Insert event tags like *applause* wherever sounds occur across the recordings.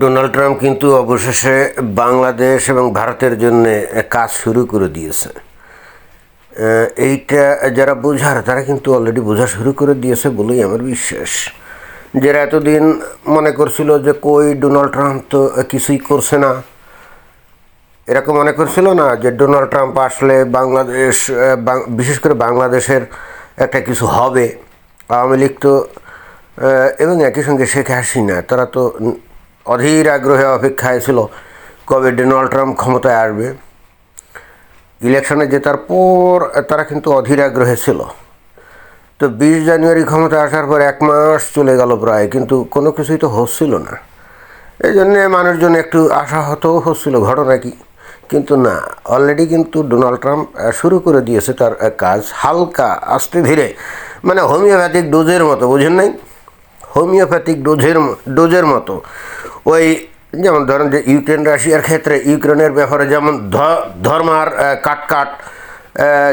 Donald Trump কিন্তু অবশেষে বাংলাদেশ এবং ভারতের জন্য কাজ শুরু করে দিয়েছে। এইটা যারা বোঝার, তারা কিন্তু অলরেডি বোঝা শুরু করে দিয়েছে বলেই আমার বিশ্বাস। যারা এতদিন মনে করছিল যে কই ডোনাল্ড ট্রাম্প তো কিছুই করছে না, এরকম মনে করছিল না যে ডোনাল্ড ট্রাম্প আসলে বাংলাদেশ বিশেষ করে বাংলাদেশের একটা কিছু হবে? আওয়ামী লীগ তো এবং একই সঙ্গে শেখ হাসিনা, তারা তো অধীর আগ্রহে অপেক্ষায় ছিল কবে ডোনাল্ড ট্রাম্প ক্ষমতায় আসবে। ইলেকশনে জেতার পর তারা কিন্তু অধীর আগ্রহে ছিল। তো বিশ জানুয়ারি ক্ষমতা আসার পর এক মাস চলে গেল প্রায়, কিন্তু কোনো কিছুই তো হচ্ছিল না। এই জন্যে মানুষজন একটু আশাহতও হচ্ছিল, ঘটনা কি? কিন্তু না অলরেডি কিন্তু ডোনাল্ড ট্রাম্প শুরু করে দিয়েছে তার কাজ হালকা, আস্তে ধীরে মানে হোমিওপ্যাথিক ডোজের মতো, বুঝেন নাই? হোমিওপ্যাথিক ডোজের ডোজের মতো। ওই যেমন ধরেন যে ইউক্রেন রাশিয়ার ক্ষেত্রে ইউক্রেনের ব্যাপারে যেমন ধর্মার আহ, কাট কাট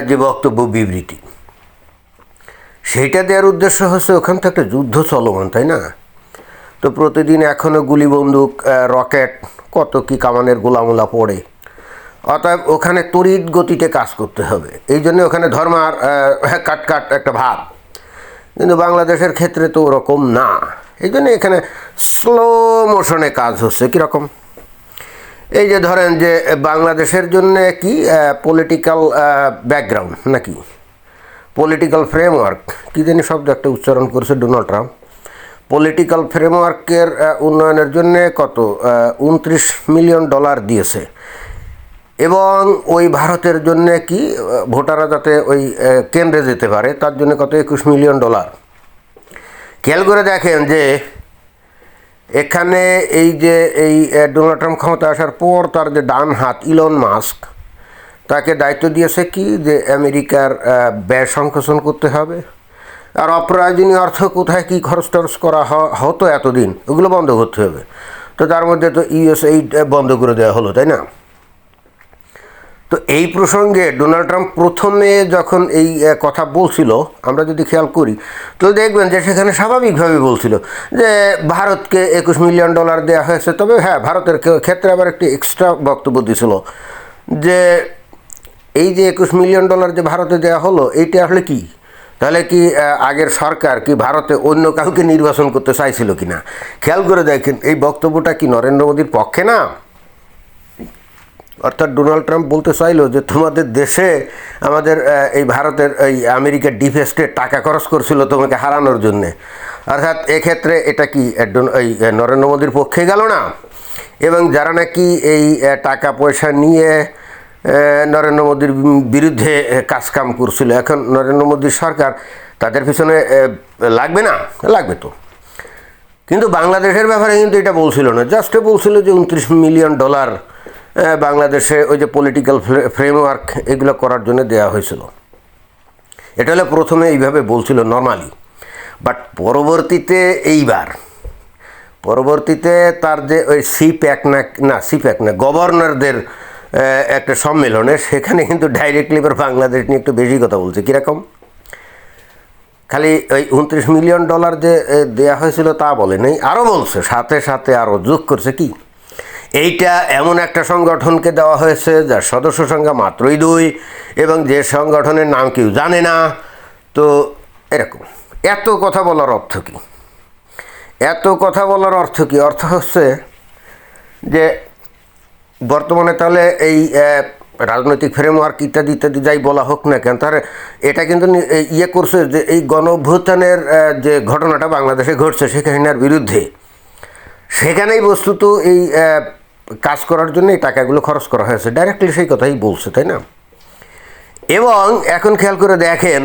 যে বক্তব্য বিবৃতি। সেইটা দেওয়ার উদ্দেশ্য হচ্ছে ওখান থেকে একটা যুদ্ধ চলমান তাই না? তো প্রতিদিন এখনও গুলি বন্দুক রকেট কত কি কামানের গোলামোলা পড়ে। অতএব ওখানে তড়িৎ গতিতে কাজ করতে হবে। এই জন্য ওখানে ধর্মার কাট কাট একটা ভাব। কিন্তু বাংলাদেশের ক্ষেত্রে তো ওরকম না। এই জন্য এখানে স্লো মোশনে কাজ হচ্ছে। কীরকম? এই যে ধরেন যে বাংলাদেশের জন্য কি পলিটিক্যাল ব্যাকগ্রাউন্ড নাকি? পলিটিক্যাল ফ্রেমওয়ার্ক কী জানি শব্দ একটা উচ্চারণ করেছে ডোনাল্ড ট্রাম্প পলিটিক্যাল ফ্রেমওয়ার্কের উন্নয়নের জন্য কত উনত্রিশ মিলিয়ন ডলার দিয়েছে। এবং ওই ভারতের জন্য কি, ভোটাররা যাতে ওই কেন্দ্রে যেতে পারে, তার জন্য কত একুশ মিলিয়ন ডলার। খেয়াল করে দেখেন যে, এখানে এই যে এই ডোনাল্ড ট্রাম্প ক্ষমতা আসার পর তার যে ডান হাত ইলন মাস্ক, তাকে দায়িত্ব দিয়েছে কি, যে আমেরিকার ব্যয় সংকোচন করতে হবে। আর অপ্রয়োজনীয় অর্থ কোথায় কী খরচ টরচ করা হতো এতদিন, ওগুলো বন্ধ করতে হবে। তো তার মধ্যে তো ইউএসএইড বন্ধ করে দেওয়া হলো, তাই না? তো এই প্রসঙ্গে ডোনাল্ড ট্রাম্প প্রথমে যখন এই কথা বলছিল, আমরা যদি খেয়াল করি, তো দেখবেন যে সেখানে স্বাভাবিকভাবে বলছিল যে ভারতকে একুশ মিলিয়ন ডলার দেওয়া হয়েছে। তবে হ্যাঁ ভারতের ক্ষেত্রে আবার একটি এক্সট্রা বক্তব্য দিছিল যে এই যে একুশ মিলিয়ন ডলার যে ভারতে দেওয়া হলো, এইটা আসলে কি? তাহলে কি আগের সরকার কি ভারতে অন্য কাউকে নির্বাচন করতে চাইছিল কি না খেয়াল করে দেখেন, এই বক্তব্যটা কি নরেন্দ্র মোদীর পক্ষে না? অর্থাৎ ডোনাল্ড ট্রাম্প বলতে চাইলো যে, তোমাদের দেশে আমাদের এই ভারতের, এই আমেরিকার ডিফেস্টে টাকা খরচ করছিল তোমাকে হারানোর জন্যে। অর্থাৎ এক্ষেত্রে এটা কি এই নরেন্দ্র মোদীর পক্ষে গেল না? এবং যারা নাকি এই টাকা পয়সা নিয়ে নরেন্দ্র মোদীর বিরুদ্ধে কাজকাম করছিল, এখন নরেন্দ্র মোদীর সরকার তাদের পিছনে লাগবে না? লাগবে তো। কিন্তু বাংলাদেশের ব্যাপারে কিন্তু এটা বলছিল না। জাস্ট বলছিল যে, উনত্রিশ মিলিয়ন ডলার বাংলাদেশে ওই যে পলিটিক্যাল ফ্রেমওয়ার্ক এগুলো করার জন্য দেওয়া হয়েছিল। এটা হলে প্রথমে এইভাবে বলছিল নর্মালি বাট পরবর্তীতে এইবার, পরবর্তীতে তার যে ওই সি প্যাক না না সি প্যাক না গভর্নরদের একটা সম্মেলনে সেখানে কিন্তু ডাইরেক্টলি এবার বাংলাদেশ নিয়ে একটু বেশি কথা বলছে। কীরকম? খালি ওই উনত্রিশ মিলিয়ন ডলার যে দেয়া হয়েছিল তা বলে নেই। আরও বলছে, সাথে সাথে আরও যোগ করছে কি? এইটা এমন একটা সংগঠনকে দেওয়া হয়েছে, যার সদস্য সংখ্যা মাত্রই দুই, এবং যে সংগঠনের নাম কেউ জানে না। তো এরকম। এত কথা বলার অর্থ কী? এত কথা বলার অর্থ কী? অর্থ হচ্ছে যে বর্তমানে তাহলে এই রাজনৈতিক ফ্রেমওয়ার্ক ইত্যাদি ইত্যাদি যাই বলা হোক না কেন, তার এটা কিন্তু ইয়ে করছে যে এই গণ অভ্যুত্থানের যে ঘটনাটা বাংলাদেশে ঘটছে শেখ বিরুদ্ধে। সেখানেই বস্তুত এই কাজ করার জন্য এই টাকাগুলো খরচ করা হয়েছে। ডাইরেক্টলি সেই কথাই বলছে তাই না? এবং এখন খেয়াল করে দেখেন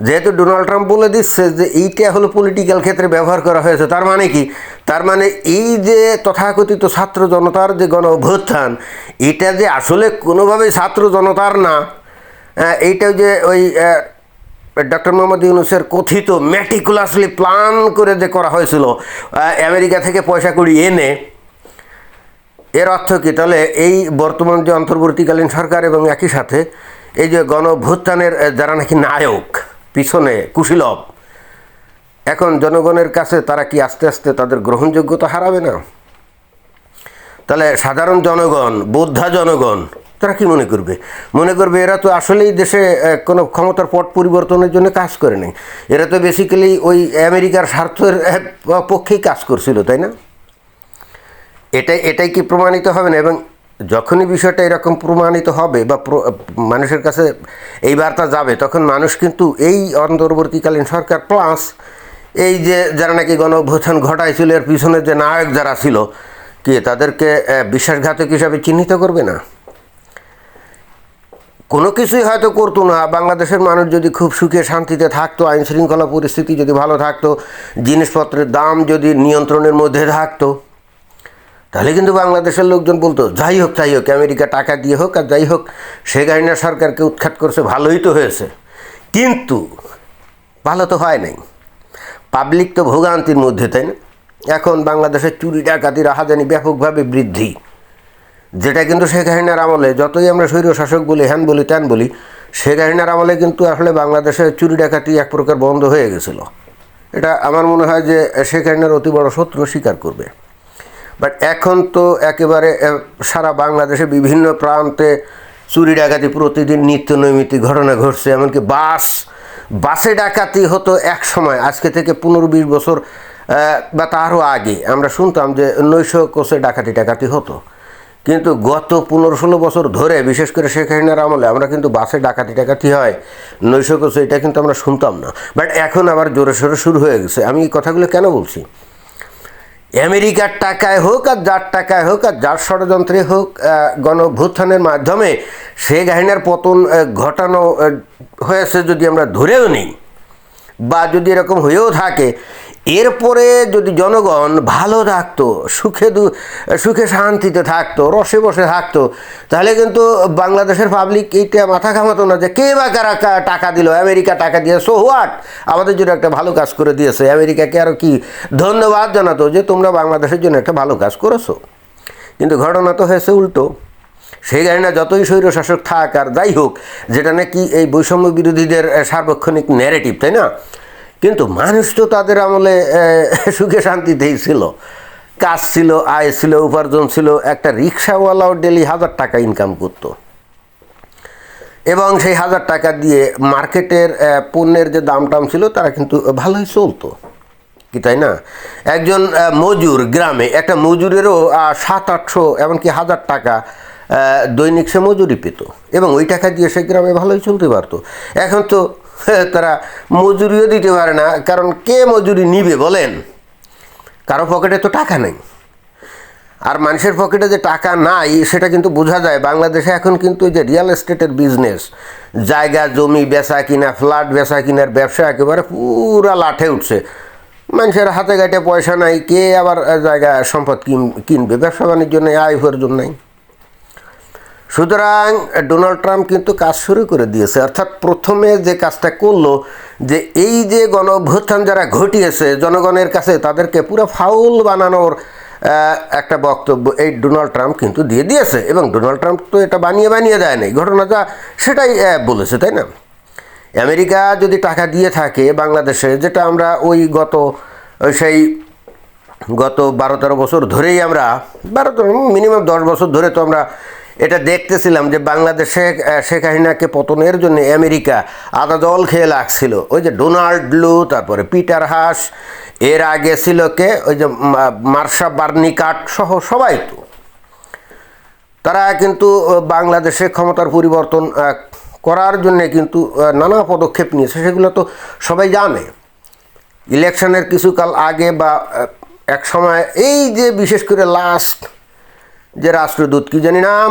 যেহেতু ডোনাল্ড ট্রাম্প বলে দিচ্ছে যে এইটা হলো পলিটিক্যাল ক্ষেত্রে ব্যবহার করা হয়েছে তার মানে কি? তার মানে এই যে তথাকথিত ছাত্র জনতার যে গণ অভ্যুত্থান এটা যে আসলে কোনোভাবেই ছাত্র জনতার না আহ, এইটা যে ওই ডক্টর মোহাম্মদ ইউনুসের কথিত ম্যাটিকুলাসলি প্ল্যান করে যে করা হয়েছিল আমেরিকা থেকে পয়সা কড়ি এনে এর অর্থ কী? তাহলে এই বর্তমান যে অন্তর্বর্তীকালীন সরকার এবং একই সাথে এই যে গণ অভ্যুত্থানের আহ, যারা নাকি নায়ক পিছনে কুশীলভ এখন জনগণের কাছে তারা কি আস্তে আস্তে তাদের গ্রহণযোগ্যতা হারাবে না? তাহলে সাধারণ জনগণ বোদ্ধা জনগণ তারা কি মনে করবে? মনে করবে এরা তো আসলেই দেশে কোনো ক্ষমতার পট পরিবর্তনের জন্য কাজ করে নাই। এরা তো বেসিক্যালি ওই আমেরিকার স্বার্থের পক্ষেই কাজ করছিল তাই না? এটাই এটাই কি প্রমাণিত হবে না? এবং যখনই বিষয়টা এরকম প্রমাণিত হবে বা মানুষের কাছে এই বার্তা যাবে, তখন মানুষ কিন্তু এই অন্তর্বর্তীকালীন সরকার প্লাস এই যে যারা নাকি গণ অভ্যুত্থান ঘটাইছিল, এর পিছনে যে নায়ক যারা ছিল, কি তাদেরকে বিশ্বাসঘাতক হিসাবে চিহ্নিত করবে না? কোনো কিছুই হয়তো করতো না। বাংলাদেশের মানুষ যদি খুব সুখে শান্তিতে থাকতো আইন শৃঙ্খলা পরিস্থিতি যদি ভালো থাকতো, জিনিসপত্রের দাম যদি নিয়ন্ত্রণের মধ্যে থাকতো তাহলে কিন্তু বাংলাদেশের লোকজন বলতো, যাই হোক তাই হোক, আমেরিকা টাকা দিয়ে হোক আর যাই হোক শেখ হাসিনা সরকারকে উৎখাত করছে, ভালোই তো হয়েছে। কিন্তু ভালো তো হয় নাই। পাবলিক তো ভোগান্তির মধ্যে, তাই না? এখন বাংলাদেশের চুরি, ডাকাতি, রাহাজানি ব্যাপকভাবে বৃদ্ধি। যেটা কিন্তু শেখ হাসিনার আমলে, যতই আমরা স্বৈর শাসক বলি, হ্যান বলি, ত্যান বলি শেখ হাসিনার আমলে কিন্তু আসলে বাংলাদেশে চুরি, ডাকাতি এক প্রকার বন্ধ হয়ে গেছিল। এটা আমার মনে হয় যে শেখ হাসিনার অতি বড় শত্রু স্বীকার করবে। বাট এখন তো একেবারে সারা বাংলাদেশে বিভিন্ন প্রান্তে চুরি ডাকাতি প্রতিদিন নিত্য নৈমিত্তিক ঘটনা ঘটছে। এমনকি বাস, বাসে ডাকাতি হতো এক সময়, আজকে থেকে পনেরো বিশ বছর বা তারও আগে। আমরা শুনতাম যে নৈশ কোষে ডাকাতি ডাকাতি হতো। কিন্তু গত পনেরো ষোলো বছর ধরে, বিশেষ করে শেখ হাসিনার আমলে, আমরা কিন্তু বাসে ডাকাতি ডাকাতি হয়। নৈশ কোষে, এটা কিন্তু আমরা শুনতাম না। বাট এখন আবার জোরে সোরে শুরু হয়ে গেছে। আমি এই কথাগুলো কেন বলছি? আমেরিকার টাকায় হোক আর যার টাকায় হোক আর যার ষড়যন্ত্রে হোক গণভূত্থানের মাধ্যমে শেখ হাসিনার পতন ঘটানো হয়েছে যদি আমরা ধরেও নিই বা যদি এরকম হয়েও থাকে এরপরে যদি জনগণ ভালো থাকতো, সুখে দু, সুখে শান্তিতে থাকতো, রসে বসে থাকতো, তাহলে কিন্তু বাংলাদেশের পাবলিক এইটা মাথা ঘামাতো না যে কে বা কারা টাকা দিল, আমেরিকা টাকা দিয়ে সো হোয়াট আমাদের জন্য একটা ভালো কাজ করে দিয়েছে। আমেরিকাকে আরও কি ধন্যবাদ জানাতো যে তোমরা বাংলাদেশের জন্য একটা ভালো কাজ করেছ। কিন্তু ঘটনা তো হয়েছে উল্টো। সেই না যতই স্বৈরশাসক থাক আর যাই হোক, যেটা নাকি এই বৈষম্য বিরোধীদের সার্বক্ষণিক ন্যারেটিভ তাই না? কিন্তু মানুষ তো তাদের আমলে সুখে শান্তিতেই ছিল। কাজ ছিল, আয় ছিল, উপার্জন ছিল, একটা রিক্সাওয়ালাও ডেলি হাজার টাকা ইনকাম করতো। এবং সেই হাজার টাকা দিয়ে মার্কেটের পণ্যের যে দাম টাম ছিল, তারা কিন্তু ভালোই চলতো। কি তাই না? একজন মজুর গ্রামে, একটা মজুরেরও সাত, আটশো, এমনকি হাজার টাকা দৈনিক সে মজুরি পেত। এবং ওই টাকা দিয়ে সে গ্রামে ভালোই চলতে পারতো। এখন তো *laughs* তারা মজুরিও দিতে পারে না, কারণ কে মজুরি নিবে বলেন? কারও পকেটে তো টাকা নেই। আর মানুষের পকেটে যে টাকা নাই, সেটা কিন্তু বোঝা যায়। বাংলাদেশে এখন কিন্তু যে রিয়েল এস্টেটের বিজনেস জায়গা, জমি বেচা কিনা ফ্ল্যাট বেচা কিনার ব্যবসা একেবারে পুরা লাঠে উঠছে। মানুষের হাতে ঘাটে পয়সা নাই, কে আবার জায়গা সম্পদ কিন- কিনবে? ব্যবসা বাণিজ্য নেই, আয় উপার্জন নাই। সুতরাং ডোনাল্ড ট্রাম্প কিন্তু কাজ শুরু করে দিয়েছে। অর্থাৎ প্রথমে যে কাজটা করল, যে এই যে গণ অভ্যুত্থান যারা ঘটিয়েছে, জনগণের কাছে তাদেরকে পুরো ফাউল বানানোর একটা বক্তব্য এই ডোনাল্ড ট্রাম্প কিন্তু দিয়ে দিয়েছে। এবং ডোনাল্ড ট্রাম্প তো এটা বানিয়ে বানিয়ে দেয় নাই। ঘটনা যা, সেটাই বলেছে, তাই না? আমেরিকা যদি টাকা দিয়ে থাকে বাংলাদেশে, যেটা আমরা ওই গত সেই গত বারো তেরো বছর ধরেই আমরা, বারো মিনিমাম দশ বছর ধরে তো আমরা এটা দেখতেছিলাম যে বাংলাদেশে শেখ হাসিনাকে পতনের জন্য আমেরিকা আদা জল খেয়ে লাগছিল। ওই যে ডোনাল্ড ব্লু, তারপরে পিটার হাস, এর আগে ছিল কে? ওই যে মার্শা বার্নিকাট সহ সবাই তো। তারা কিন্তু বাংলাদেশে ক্ষমতার পরিবর্তন করার জন্যে কিন্তু নানা পদক্ষেপ নিয়েছে। সেগুলো তো সবাই জানে। ইলেকশনের কিছুকাল আগে বা এক সময় এই যে বিশেষ করে লাস্ট যে রাষ্ট্রদূত কি জানি নাম?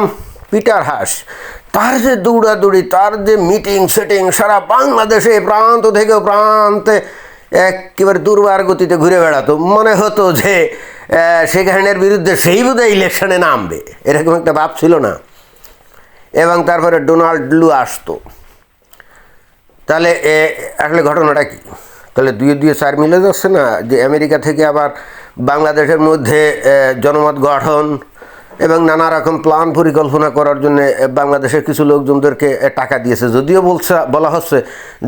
Peter Haas. তার যে দৌড়াদৌড়ি, তার যে মিটিং, সেটিং, সারা বাংলাদেশে প্রান্ত থেকে প্রান্তে একেবারে দুর্বার গতিতে ঘুরে বেড়াতো। মনে হতো যে শেখ বিরুদ্ধে সেই বোধহয় ইলেকশনে নামবে। এরকম একটা ভাব ছিল না। এবং তারপরে ডোনাল্ড লু আসতো। তাহলে আসলে ঘটনাটা কি? তাহলে দুয়ে দুয়ে চার মিলে যাচ্ছে না? যে আমেরিকা থেকে আবার বাংলাদেশের মধ্যে জনমত গঠন এবং নানা রকম প্ল্যান পরিকল্পনা করার জন্য বাংলাদেশের কিছু লোকজনদেরকে টাকা দিয়েছে। যদিও বলছে, বলা হচ্ছে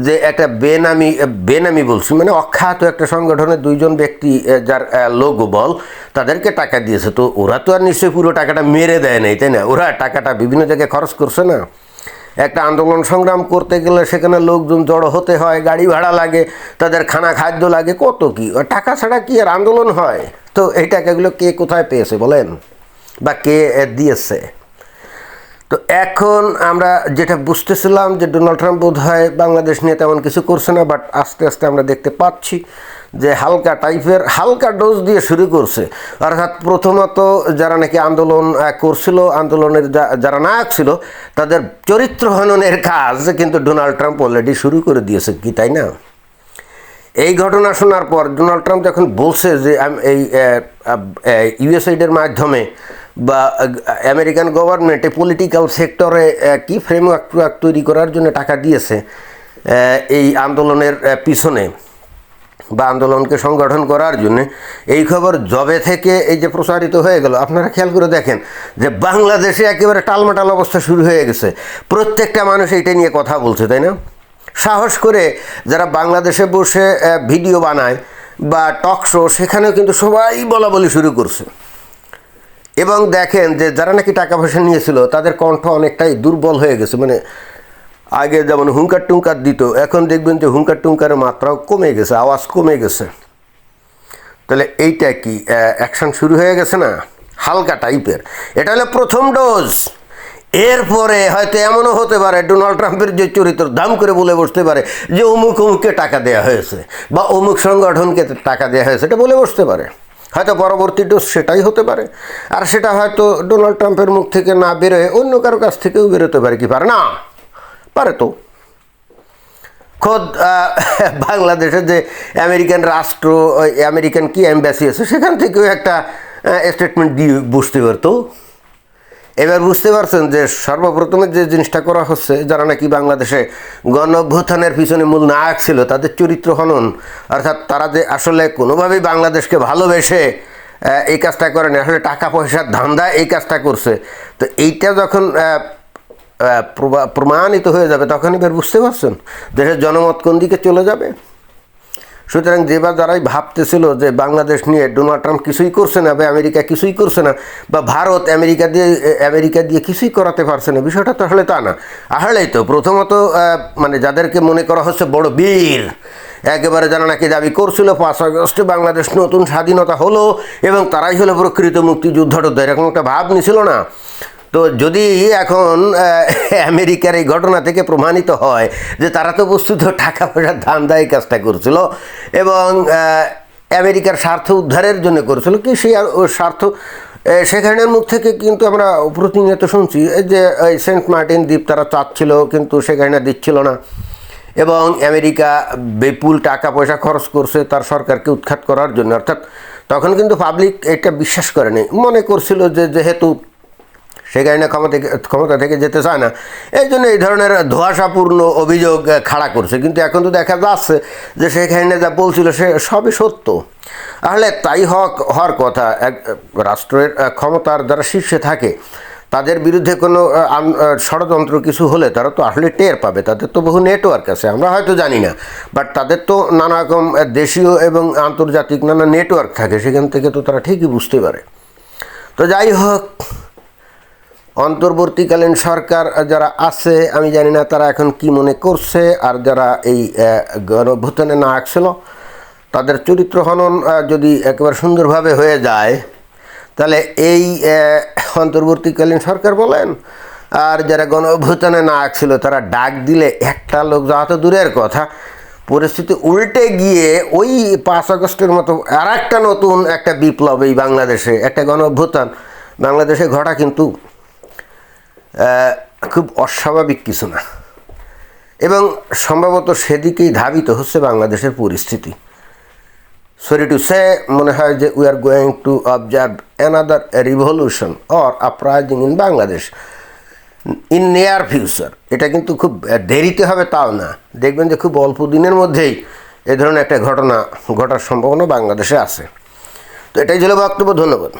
যে একটা বেনামি বেনামি বলছি মানে অখ্যাত একটা সংগঠনের দুইজন ব্যক্তি যার লোক বল, তাদেরকে টাকা দিয়েছে। তো ওরা তো আর নিশ্চয়ই পুরো টাকাটা মেরে দেয় নাই, তাই না? ওরা টাকাটা বিভিন্ন জায়গায় খরচ করছে না। একটা আন্দোলন সংগ্রাম করতে গেলে সেখানে লোকজন জড়ো হতে হয়, গাড়ি ভাড়া লাগে, তাদের খানা খাদ্য লাগে, কত কি? টাকা ছাড়া কি আর আন্দোলন হয়? তো এই টাকাগুলো কে কোথায় পেয়েছে বলেন? বা কে দিয়েছে তো এখন আমরা যেটা বুঝতেছিলাম যে ডোনাল্ড ট্রাম্প বোধ হয় বাংলাদেশ নিয়ে তেমন কিছু করছে না, বাট আস্তে আস্তে আমরা দেখতে পাচ্ছি যে হালকা টাইপের, হালকা ডোজ দিয়ে শুরু করছে। অর্থাৎ প্রথমত যারা নাকি আন্দোলন করছিল, আন্দোলনের যারা নায়ক ছিল, তাদের চরিত্র হননের কাজ কিন্তু ডোনাল্ড ট্রাম্প অলরেডি শুরু করে দিয়েছে কি, তাই না? এই ঘটনা শোনার পর ডোনাল্ড ট্রাম্প যখন বলছে যে এই ইউএসআইডের মাধ্যমে বা আমেরিকান গভর্নমেন্টে পলিটিক্যাল সেক্টরে কি ফ্রেমওয়ার্ক তৈরি করার জন্য টাকা দিয়েছে এই আন্দোলনের পিছনে? বা আন্দোলনকে সংগঠন করার জন্য। এই খবর জবে থেকে এই যে প্রসারিত হয়ে গেল, আপনারা খেয়াল করে দেখেন যে বাংলাদেশে একেবারে টালমাটাল অবস্থা শুরু হয়ে গেছে। প্রত্যেকটা মানুষ এইটা নিয়ে কথা বলছে, তাই না? সাহস করে যারা বাংলাদেশে বসে ভিডিও বানায় বা টক শো, সেখানেও কিন্তু সবাই বলা বলি শুরু করছে। এবং দেখেন যে যারা নাকি টাকা পয়সা নিয়েছিল, তাদের কণ্ঠ অনেকটাই দুর্বল হয়ে গেছে। মানে আগে যেমন হুঙ্কার টুঙ্কার দিত, এখন দেখবেন যে হুঙ্কার টুঙ্কারের মাত্রাও কমে গেছে, আওয়াজ কমে গেছে। তাহলে এইটা কি অ্যাকশন শুরু হয়ে গেছে না? হালকা টাইপের এটা হলো প্রথম ডোজ এরপরে হয়তো এমনও হতে পারে ডোনাল্ড ট্রাম্পের যে চরিত্র দাম করে বলে বসতে পারে যে অমুক অমুককে টাকা দেওয়া হয়েছে, বা অমুক সংগঠনকে টাকা দেওয়া হয়েছে, এটা বলে বসতে পারে। হয়তো পরবর্তী ডোজ সেটাই হতে পারে। আর সেটা হয়তো ডোনাল্ড ট্রাম্পের মুখ থেকে না বেরোয়, অন্য কারও কাছ থেকেও বেরোতে পারে কি? পারে না? পারে তো। খোদ বাংলাদেশে যে আমেরিকান রাষ্ট্র আমেরিকান কি অ্যাম্বাসি আছে, সেখান থেকেও একটা স্টেটমেন্ট দিয়ে বুঝতে পারতো। এবার বুঝতে পারছেন যে সর্বপ্রথমে যে জিনিসটা করা হচ্ছে, যারা নাকি বাংলাদেশে গণ পিছনে মূল নায়ক ছিল, তাদের চরিত্র হনন। অর্থাৎ তারা যে আসলে কোনোভাবেই বাংলাদেশকে ভালোবেসে এই কাজটা করেনি। আসলে টাকা পয়সার ধান্দা এই কাজটা করছে। তো এইটা যখন প্রমাণিত হয়ে যাবে, তখন এবার বুঝতে পারছেন, দেশের জনমত কোন দিকে চলে যাবে? সুতরাং যেবার যারাই ভাবতেছিল যে বাংলাদেশ নিয়ে ডোনাল্ড ট্রাম্প কিছুই করছে না বা আমেরিকা কিছুই করছে না বা ভারত আমেরিকা দিয়ে আমেরিকা দিয়ে কিছুই করাতে পারছে না, বিষয়টা তো আসলে তা না। আসলেই তো প্রথমত মানে যাদেরকে মনে করা হচ্ছে বড় বীর, একেবারে যারা নাকি দাবি করছিল পাঁচ আগস্টে বাংলাদেশ নতুন স্বাধীনতা হলো এবং তারাই হলো প্রকৃত মুক্তিযুদ্ধ এরকম একটা ভাব নিছিল না। তো যদি এখন আমেরিকার এই ঘটনা থেকে প্রমাণিত হয় যে তারা তো বস্তুত টাকা পয়সার ধান্দা এই কাজটা করছিল এবং আমেরিকার স্বার্থ উদ্ধারের জন্য করেছিল, কি সেই স্বার্থ সেখানের মুখ থেকে কিন্তু আমরা প্রতিনিয়ত শুনছি যে এই সেন্ট মার্টিন দ্বীপ তারা চাচ্ছিল কিন্তু সেখানে দিচ্ছিল না এবং আমেরিকা বিপুল টাকা পয়সা খরচ করছে তার সরকারকে উৎখাত করার জন্য। অর্থাৎ তখন কিন্তু পাবলিক এটা বিশ্বাস করেনি। মনে করছিল যে যেহেতু সেখানে ক্ষমতা ক্ষমতা থেকে যেতে চায় না। এই জন্য এই ধরনের ধোঁয়াশাপূর্ণ অভিযোগ খাড়া করছে। কিন্তু এখন তো দেখা যাচ্ছে যে সেখানে যা বলছিল সে সবই সত্য। আসলে তাই হওয়া হওয়ার কথা। এক, রাষ্ট্রের ক্ষমতার যারা শীর্ষে থাকে, তাদের বিরুদ্ধে কোনো ষড়যন্ত্র কিছু হলে তারা তো আসলে টের পাবে। তাদের তো বহু নেটওয়ার্ক আছে, আমরা হয়তো জানি না। বাট তাদের তো নানা রকম দেশীয় এবং আন্তর্জাতিক নানা নেটওয়ার্ক থাকে, সেখান থেকে তো তারা ঠিকই বুঝতে পারে। তো যাই হোক অন্তর্বর্তীকালীন সরকার যারা আছে, আমি জানি না তারা এখন কি মনে করছে আর যারা এই গণভূতানে না আসছিল তাদের চরিত্র হনন যদি একেবারে সুন্দরভাবে হয়ে যায়, তাহলে এই অন্তর্বর্তীকালীন সরকার বলেন, আর যারা গণভূতানে না আসছিল তারা ডাক দিলে একটা লোক যাওয়া তো দূরের কথা। পরিস্থিতি উল্টে গিয়ে ওই পাঁচ আগস্টের মতো আর একটা নতুন একটা বিপ্লব এই বাংলাদেশে, একটা গণ অভ্যুত্থান বাংলাদেশে ঘটা কিন্তু খুব অস্বাভাবিক কিছু না। এবং সম্ভবত সেদিকেই ধাবিত হচ্ছে বাংলাদেশের পরিস্থিতি। সরি টু সে মনে হয় যে we are going to observe another revolution or uprising in Bangladesh in near future এটা কিন্তু খুব দেরিতে হবে তাও না। দেখবেন যে খুব অল্প দিনের মধ্যেই এ ধরনের একটা ঘটনা ঘটার সম্ভাবনা বাংলাদেশে আছে। তো এটাই ছিল বক্তব্য, ধন্যবাদ।